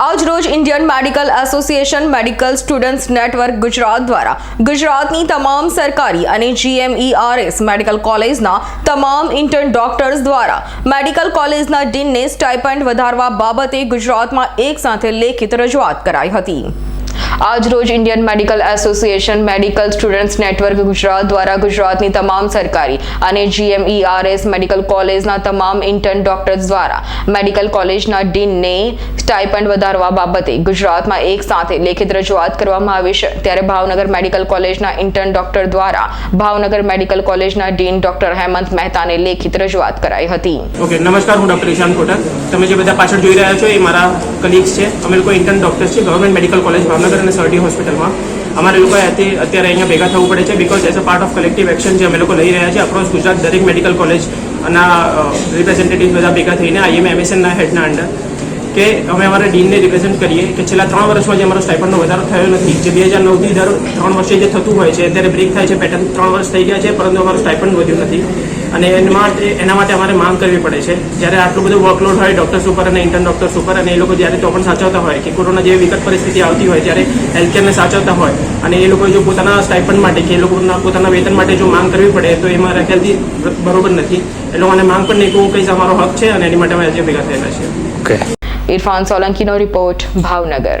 આજ રોજ Indian medical association medical students network Gujarat દ્વારા ગુજરાતની તમામ સરકારી અને જીએમઈઆરએસ મેડિકલ કોલેજના તમામ ઇન્ટર્ન ડોક્ટર્સ દ્વારા મેડિકલ કોલેજના ડીનને સ્ટાઇપન્ડ વધારવા બાબતે ગુજરાતમાં એક સાથે લેખિત રજૂઆત કરાઈ હતી. આજ રોજ Indian medical association medical students network Gujarat દ્વારા ગુજરાતની તમામ સરકારી અને જીએમઈઆરએસ મેડિકલ કોલેજના તમામ ઇન્ટર્ન ડોક્ટર્સ દ્વારા મેડિકલ કોલેજના ડીનને સ્ટાઇપન્ડ વધારવા બાબતે ગુજરાતમાં એક સાથે લેખિત રજૂઆત કરવામાં આવી છે. ત્યારે ભાવનગર મેડિકલ કોલેજના ઇન્ટર્ન ડોક્ટર દ્વારા ભાવનગર મેડિકલ કોલેજના ડીન ડોક્ટર હેમંત મહેતાને લેખિત રજૂઆત કરાઈ હતી. ઓકે, નમસ્કાર, હું ડોક્ટર ઈશાન કોટક. તમે જે બધા પાછળ જોઈ રહ્યા છો એ મારા કલીગ્સ છે. અમે લોકો ઇન્ટર્ન ડૉક્ટર્સ છે. ગવર્મેન્ટ મેડિકલ કોલેજ ભાવનગર અને સરડી હોસ્પિટલમાં અમારે લોકો અત્યારે અત્યારે અહીંયા ભેગા થવું પડે છે because as a part of collective action જે અમે લોકો લઈ રહ્યા છે અક્રોસ ગુજરાત દરેક મેડિકલ કોલેજ અને રિપ્રેઝેન્ટેટિવ બધા ભેગા થઈને આઈએમ એમએસએનના હેડના અંડર કે અમે અમારા ડીનને રિપ્રેઝેન્ટ કરીએ કે છેલ્લા ત્રણ વર્ષમાં જે અમારો સ્ટાઇપન્ડનો વધારો થયો નથી. જે બે હજાર નવથી દર ત્રણ વર્ષે જે થતું હોય છે, અત્યારે બ્રેક થાય છે પેટર્ન ત્રણ વર્ષ થઈ ગયા છે, પરંતુ અમારું સ્ટાઇપન્ડ વધ્યું નથી. અને એના માટે એના માટે અમારે માંગ કરવી પડે છે. જ્યારે આટલું બધું વર્કલોડ હોય ડોક્ટર્સ ઉપર અને ઇન્ટર્ન ડોક્ટર્સ ઉપર અને એ લોકો જ્યારે તો પણ સાચવતા હોય કે કોરોના જેવી વિકટ પરિસ્થિતિ આવતી હોય ત્યારે હેલ્થકેરને સાચવતા હોય અને એ લોકો જો પોતાના સ્ટાઇપન્ડ માટે કે એ લોકોના પોતાના વેતન માટે જો માંગ કરવી પડે તો એ મારા ખ્યાલથી બરોબર નથી. એ લોકોને માંગ પણ નહીં કહું કંઈ અમારો હક છે અને એની માટે અમે આજે ભેગા થયેલા છીએ. ઓકે ઇરફાન સોલંકીનો રિપોર્ટ ભાવનગર.